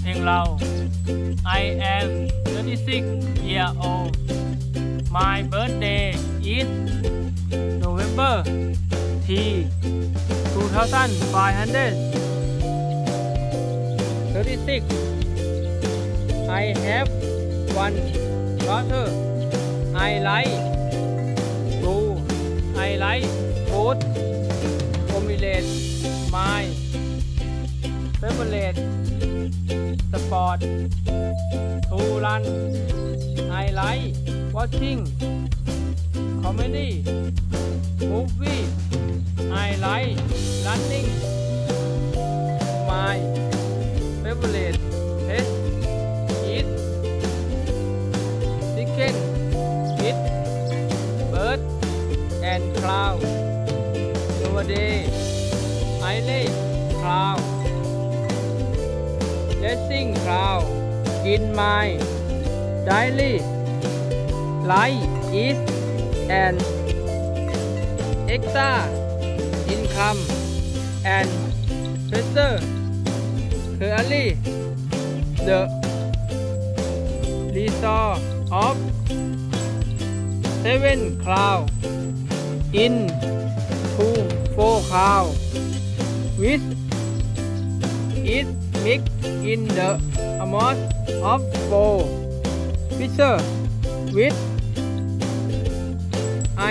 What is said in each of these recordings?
เพลงเรา I am 36 year old My birthday is November T 2536 I have one daughter I like blue I like food formulate my เซอร์เบเลตสปอร์ตทูรันไฮไลท์วอชชิ่งคอมเมดี้มูฟวี่ไฮไลท์รันนิ่งมายเฟเวอร์เลตเฮสอีทซิกเก็ตฮิตเบิร์ดแอนด์คลาวตูวเดย์ไอเล่คลาวและสิ่งคราวกินไม่ได้ลี่ไลฟ์อีสแอนด์เอ็กซ่าอินคัมแอนดเพรสเซอร์เคอร์ลี่เดอะลีซอ์ออฟเซเว่นคราวอินทูโฟคราววิสอ t ส mix in the amount of f o u r p i e c e r e with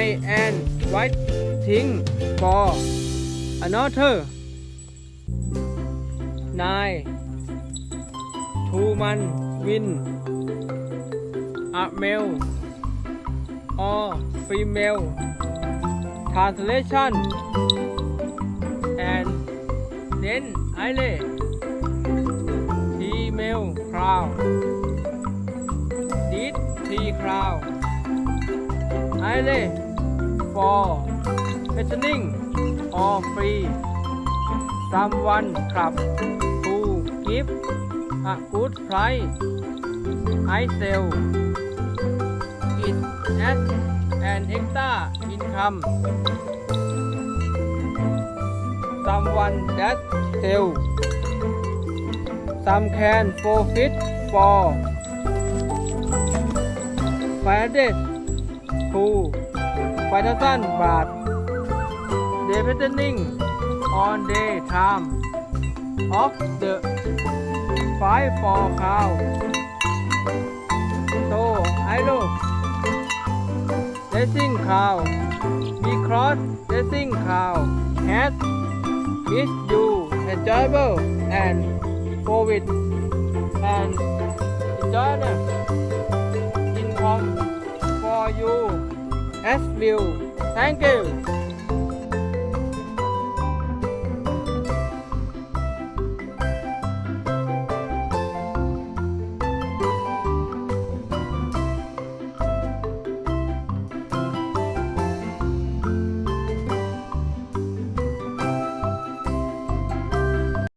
I and white thing for another nine two man win a male or female translation and then I lay ลคราวดิดทีคราวไอเล่ฟอร์เพชนิ่งออฟฟรีตามวันครับทูกิฟอะกูดไพรไอเซลอินเอสแอนเอ็กซ์ต้าอินคัมซัมวันเดสเซล some can forfeit for Faded to 5,000บาท depending on the time of the five for cow so i d o e racing cow because racing cow has is you enjoyable and COVID and journey in home for you as well. Thank you.